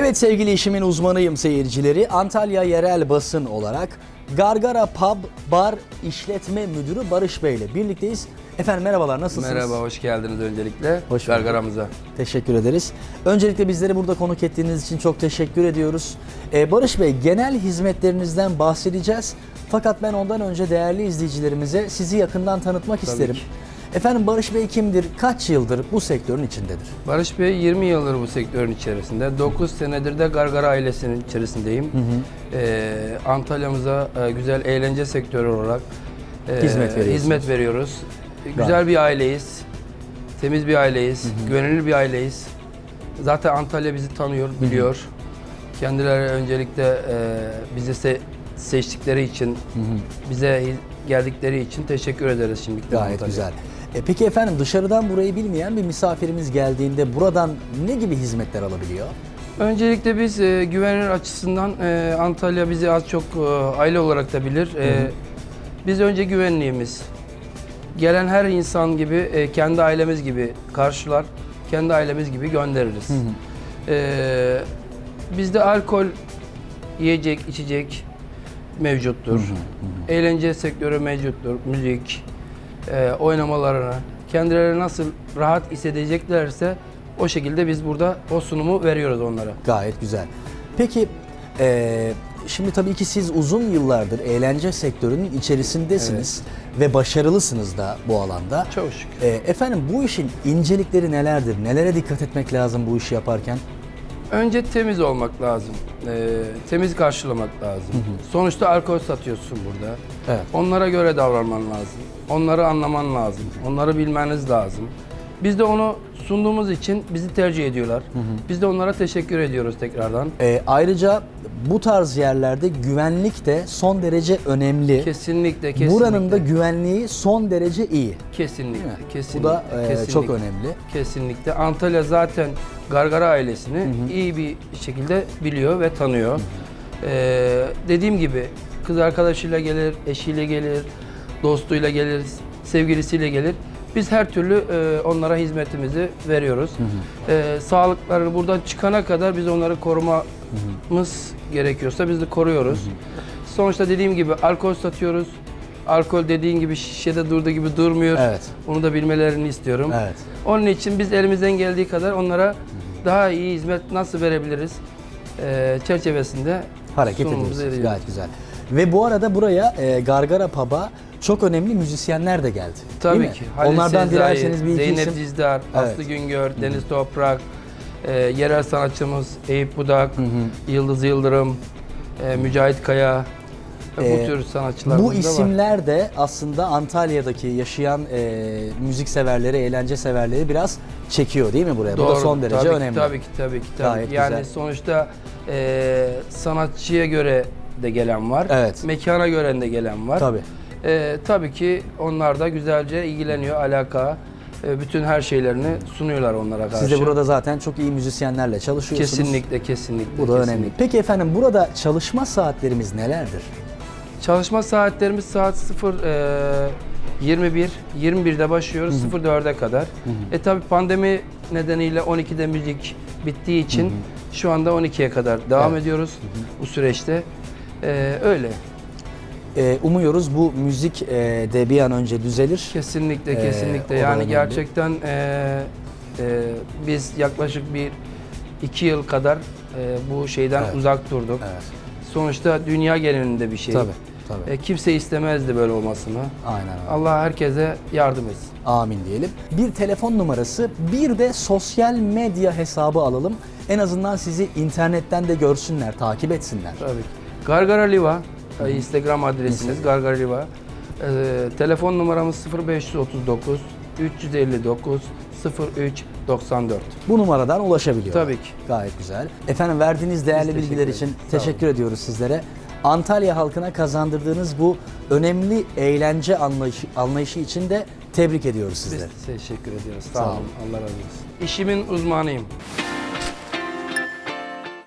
Evet sevgili işimin uzmanıyım seyircileri. Antalya Yerel Basın olarak Gargara Pub Bar İşletme Müdürü Barış Bey ile birlikteyiz. Efendim merhabalar nasılsınız? Merhaba, hoş geldiniz öncelikle. Hoş bulduk. Gargaramıza. Teşekkür ederiz. Öncelikle bizleri burada konuk ettiğiniz için çok teşekkür ediyoruz. Ee, Barış Bey genel hizmetlerinizden bahsedeceğiz. Fakat ben ondan önce değerli izleyicilerimize sizi yakından tanıtmak isterim. ki. Efendim Barış Bey kimdir? Kaç yıldır bu sektörün içindedir? Barış Bey 20 yıldır bu sektörün içerisinde. 9 senedir de Gargara ailesinin içerisindeyim. Ee, Antalya'mıza e, güzel eğlence sektörü olarak e, Hizmet veriyoruz. Güzel bir aileyiz. Temiz bir aileyiz. Güvenilir bir aileyiz. Zaten Antalya bizi tanıyor, biliyor. Kendileri öncelikle e, bizi se- seçtikleri için, bize hi- geldikleri için teşekkür ederiz şimdilikten Gayet Antalya'ya. güzel. E, peki efendim dışarıdan burayı bilmeyen bir misafirimiz geldiğinde buradan ne gibi hizmetler alabiliyor? Öncelikle biz e, güvenilir açısından e, Antalya bizi az çok e, aile olarak da bilir. E, biz önce güvenliğimiz. Gelen her insan gibi e, kendi ailemiz gibi karşılar, kendi ailemiz gibi göndeririz. E, bizde alkol, yiyecek, içecek mevcuttur. Eğlence sektörü mevcuttur. Müzik, e, oynamalarını kendileri nasıl rahat hissedeceklerse o şekilde biz burada o sunumu veriyoruz onlara. Gayet güzel. Peki e, şimdi tabii ki siz uzun yıllardır eğlence sektörünün içerisindesiniz ve başarılısınız da bu alanda. Çok şükür. E, efendim bu işin incelikleri nelerdir? Nelere dikkat etmek lazım bu işi yaparken? Önce temiz olmak lazım. E, temiz karşılamak lazım. Sonuçta alkol satıyorsun burada. Evet. Onlara göre davranman lazım. Onları anlaman lazım. Onları bilmeniz lazım. Biz de onu sunduğumuz için bizi tercih ediyorlar. Biz de onlara teşekkür ediyoruz tekrardan. E, ayrıca bu tarz yerlerde güvenlik de son derece önemli. Kesinlikle, kesinlikle. Buranın da güvenliği son derece iyi. kesinlikle, kesinlikle. Bu da e, kesinlikle. çok önemli. Kesinlikle. Antalya zaten Gargara ailesini iyi bir şekilde biliyor ve tanıyor. Ee, dediğim gibi kız arkadaşıyla gelir, eşiyle gelir, dostuyla gelir, sevgilisiyle gelir. Biz her türlü e, onlara hizmetimizi veriyoruz. Ee, sağlıkları buradan çıkana kadar biz onları korumamız gerekiyorsa biz de koruyoruz. Sonuçta dediğim gibi alkol satıyoruz. Alkol dediğin gibi şişede durduğu gibi durmuyor. Evet. Onu da bilmelerini istiyorum. Evet. Onun için biz elimizden geldiği kadar onlara daha iyi hizmet nasıl verebiliriz eee, çerçevesinde Hareket ediyoruz. Gayet güzel. Ve bu arada buraya e, Gargara Pub'a çok önemli müzisyenler de geldi. Tabii Değil mi? ki. Halil Onlardan Sezai, dilerseniz bir iki Zeynep isim. Dizdar, Evet. Aslı Güngör, Deniz Toprak, eee, yerel sanatçımız Eyüp Budak, Yıldız Yıldırım, eee, Mücahit Kaya, e, Ee, bu tür sanatçılarımız Bu da var. isimler de aslında Antalya'daki yaşayan e, müzik severleri, eğlence severleri biraz çekiyor değil mi buraya? bu da son derece tabii ki, önemli. Tabii ki, tabii ki. Tabii. Gayet ki. yani güzel. sonuçta eee, sanatçıya göre de gelen var. Evet. Mekana göre de gelen var. Tabii. Eee, tabii ki onlar da güzelce ilgileniyor, alaka, e, bütün her şeylerini sunuyorlar onlara karşı. Siz de burada zaten çok iyi müzisyenlerle çalışıyorsunuz. Kesinlikle, kesinlikle. Bu da kesinlikle. önemli. Peki efendim burada çalışma saatlerimiz nelerdir? Çalışma saatlerimiz saat 0 eee, 21, 21'de başlıyoruz 04'e kadar. E tabi pandemi nedeniyle 12'de müzik bittiği için şu anda 12'ye kadar devam Evet. ediyoruz bu süreçte. Eee, öyle. E, umuyoruz bu müzik e, de bir an önce düzelir. Kesinlikle, Ee, kesinlikle. o da yani önemli. gerçekten eee, eee, biz yaklaşık bir iki yıl kadar eee, bu şeyden Evet. uzak durduk. Evet. Sonuçta dünya genelinde bir şey. Tabii. Tabii. E, kimse istemezdi böyle olmasını. Aynen öyle. Allah herkese yardım etsin. Amin diyelim. Bir telefon numarası, bir de sosyal medya hesabı alalım. En azından sizi internetten de görsünler, takip etsinler. Tabii ki. Gargara Liva, e, Instagram adresiniz Gargara Liva. E, telefon numaramız 0539 359 03 94. Bu numaradan ulaşabiliyor. Tabii ki. Gayet güzel. Efendim verdiğiniz değerli Biz bilgiler teşekkür için teşekkür ediyoruz sizlere. Antalya halkına kazandırdığınız bu önemli eğlence anlayışı, anlayışı için de tebrik ediyoruz Biz sizleri. teşekkür ediyoruz. Sağ Sağ olun. olun. Allah razı olsun. İşimin uzmanıyım.